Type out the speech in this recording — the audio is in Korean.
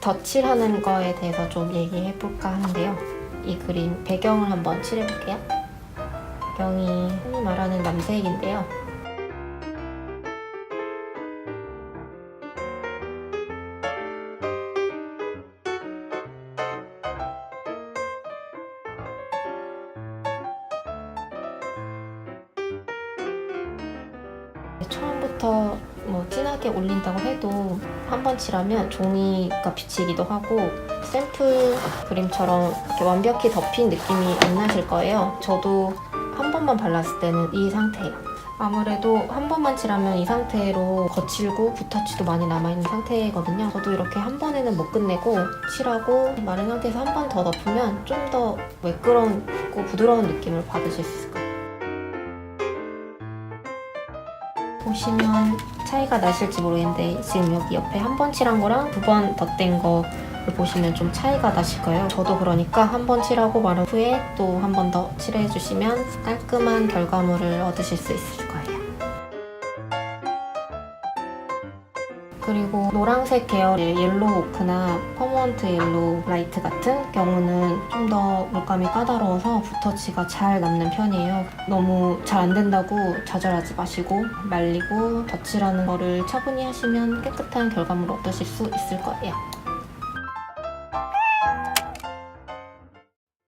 덧칠하는 거에 대해서 좀 얘기해 볼까 하는데요. 이 그림 배경을 한번 칠해볼게요. 배경이 흔히 말하는 남색인데요. 처음부터 뭐 진하게 올린다고 해도 한 번 칠하면 종이가 비치기도 하고 샘플 그림처럼 이렇게 완벽히 덮인 느낌이 안 나실 거예요. 저도 한 번만 발랐을 때는 이 상태예요. 아무래도 한 번만 칠하면 이 상태로 거칠고 붓터치도 많이 남아있는 상태거든요. 저도 이렇게 한 번에는 못 끝내고 칠하고 마른 상태에서 한 번 더 덮으면 좀 더 매끄럽고 부드러운 느낌을 받으실 수 있을 거예요. 보시면 차이가 나실지 모르겠는데 지금 여기 옆에 한 번 칠한 거랑 두 번 덧댄 거를 보시면 좀 차이가 나실 거예요. 저도 그러니까 한 번 칠하고 마른 후에 또 한 번 더 칠해 주시면 깔끔한 결과물을 얻으실 수 있을 거예요. 그리고 노란색 계열의 옐로우 오크나 퍼먼트 옐로우 라이트 같은 경우는 좀 더 물감이 까다로워서 붓터치가 잘 남는 편이에요. 너무 잘 안 된다고 좌절하지 마시고 말리고 덧칠하는 거를 차분히 하시면 깨끗한 결과물을 얻으실 수 있을 거예요.